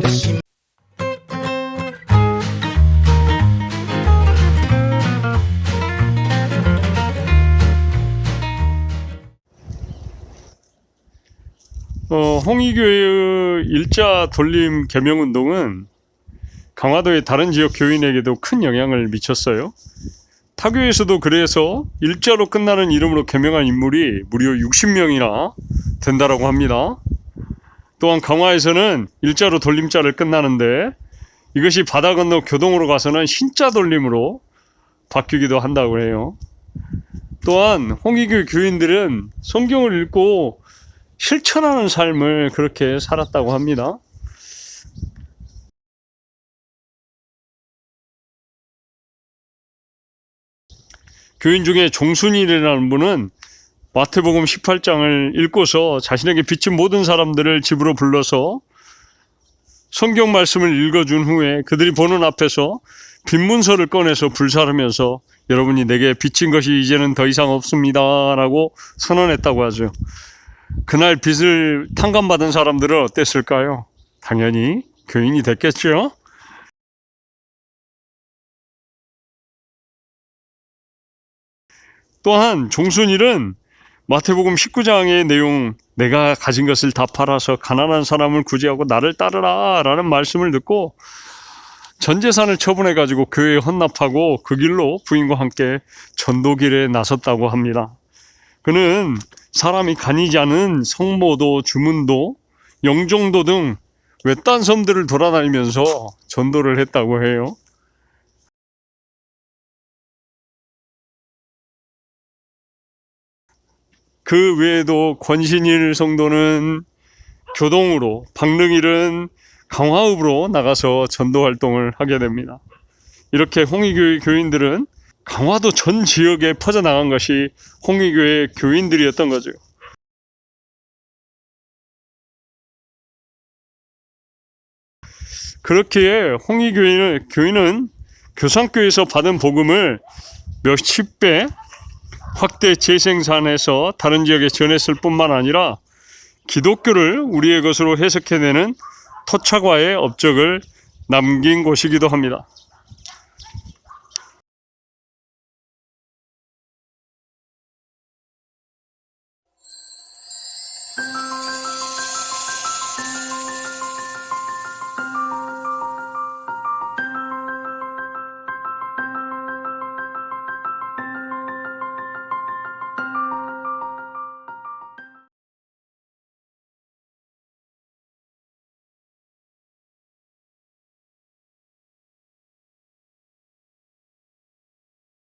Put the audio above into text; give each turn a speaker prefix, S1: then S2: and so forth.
S1: 듯이
S2: 어, 홍익교회의 일자 돌림 개명 운동은 강화도의 다른 지역 교인에게도 큰 영향을 미쳤어요. 타교에서도 그래서 일자로 끝나는 이름으로 개명한 인물이 무려 60명이나 된다라고 합니다. 또한 강화에서는 일자로 돌림자를 끝나는데 이것이 바다 건너 교동으로 가서는 신자 돌림으로 바뀌기도 한다고 해요. 또한 홍익교 교인들은 성경을 읽고 실천하는 삶을 그렇게 살았다고 합니다. 교인 중에 종순이라는 분은 마태복음 18장을 읽고서 자신에게 비친 모든 사람들을 집으로 불러서 성경 말씀을 읽어준 후에 그들이 보는 앞에서 빈 문서를 꺼내서 불사르면서 여러분이 내게 비친 것이 이제는 더 이상 없습니다. 라고 선언했다고 하죠. 그날 빚을 탕감받은 사람들은 어땠을까요? 당연히 교인이 됐겠죠. 또한 종순일은 마태복음 19장의 내용 내가 가진 것을 다 팔아서 가난한 사람을 구제하고 나를 따르라 라는 말씀을 듣고 전 재산을 처분해 가지고 교회에 헌납하고 그 길로 부인과 함께 전도길에 나섰다고 합니다. 그는 사람이 가니지 않은 성모도 주문도 영종도 등 외딴 섬들을 돌아다니면서 전도를 했다고 해요. 그 외에도 권신일 성도는 교동으로, 박능일은 강화읍으로 나가서 전도 활동을 하게 됩니다. 이렇게 홍익교회 교인들은 강화도 전 지역에 퍼져나간 것이 홍익교회 교인들이었던 거죠. 그렇기에 홍익교회는 교인은 교상교에서 받은 복음을 몇십 배 확대 재생산해서 다른 지역에 전했을 뿐만 아니라 기독교를 우리의 것으로 해석해내는 토착화의 업적을 남긴 곳이기도 합니다.